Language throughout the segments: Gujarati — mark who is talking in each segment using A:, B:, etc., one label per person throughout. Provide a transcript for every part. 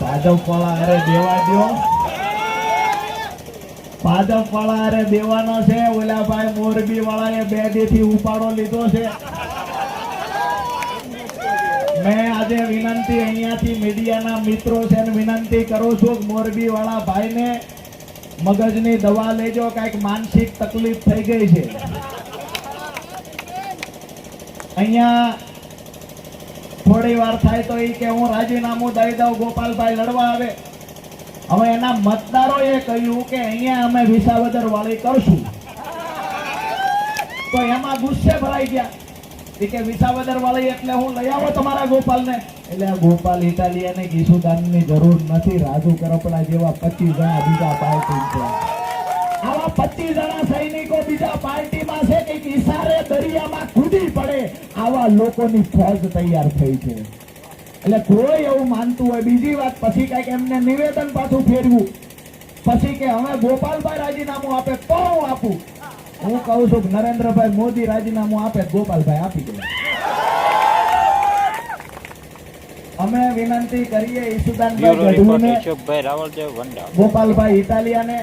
A: ભાજપ વાળા અરે દેવા દો ભાજપ વાળા અરે દેવાનો છે. ઓલાભાઈ મોરબી વાળાએ બે દી ઉપાડો લીધો છે. મેં આજે વિનંતી અહીંયાથી મીડિયાના મિત્રો છે વિનંતી કરું છું મોરબી વાળા ભાઈને મગજની દવા લેજો, કાંઈક માનસિક તકલીફ થઈ ગઈ છે. અહીંયા થોડી વાર થાય તો એ કે હું રાજીનામું દઈ દઉં, ગોપાલભાઈ લડવા આવે. હવે એના મતદારોએ કહ્યું કે અહીંયા અમે વિસાવદર વાળી કરશું. તો એમાં ગુસ્સે ભરાઈ ગયા. કે વિસાવદર વાળી એટલે હું લઈ આવો તમારા ગોપાલને. એટલે આ ગોપાલ ઇટાલિયાને ગીસુદાનની જરૂર નથી, રાજુ કરપડા જેવા પચીસ જણા બીજા પાર્ટી છે. આવા પચીસ જણા સૈનિકો બીજા પાર્ટીમાં છે કે ઈશારે દરિયામાં આવા લોકોની ફોજ તૈયાર થઈ છે. એટલે કોઈ એવું માનતું હોય બીજી વાત પછી કંઈક એમને નિવેદન પાછું ફેરવું. પછી કે હવે ગોપાલભાઈ રાજીનામું આપે તો હું આપું. હું કહું છું નરેન્દ્રભાઈ મોદી રાજીનામું આપે ગોપાલભાઈ આપી દે. અમે વિનંતી કરીએ ઈસુદાનભાઈ ગઢવીને ગોપાલભાઈ ઇટાલિયાને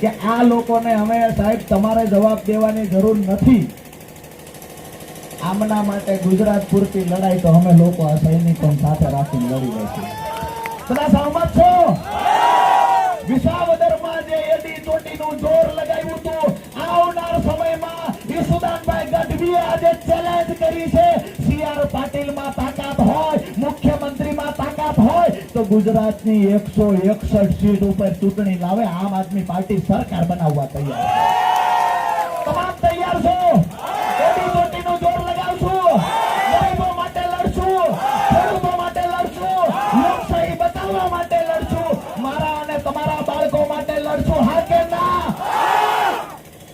A: કે આ લોકોને અમે સાહેબ તમારે જવાબ દેવાની જરૂર નથી. આમના માટે ગુજરાત પૂરતી લડાઈ તો અમે લોકો આ સૈનિકો સાથે રાખીને લડી લઈશું બધા સહમત છો? વિસાવદરમાં જે એડી ચોટીનું જોર લગાવ્યું હતું, આવનાર સમયમાં ઈસુદાનભાઈ ગઢવીએ આજે ચેલેન્જ કરી છે. સીઆર પાટીલમાં તાકાત હોય, મુખ્યમંત્રીમાં તાકાત હોય, તો ગુજરાતની એકસો એકસઠ સીટ ઉપર ચૂંટણી લાવે, આમ આદમી પાર્ટી સરકાર બનાવવા તૈયાર તમામ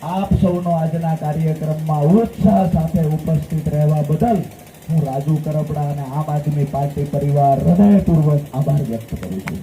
A: આપ સૌનો આજના કાર્યક્રમમાં ઉત્સાહ સાથે ઉપસ્થિત રહેવા બદલ હું રાજુ કરપડા અને આમ આદમી પાર્ટી પરિવાર હૃદયપૂર્વક આભાર વ્યક્ત કરું છું.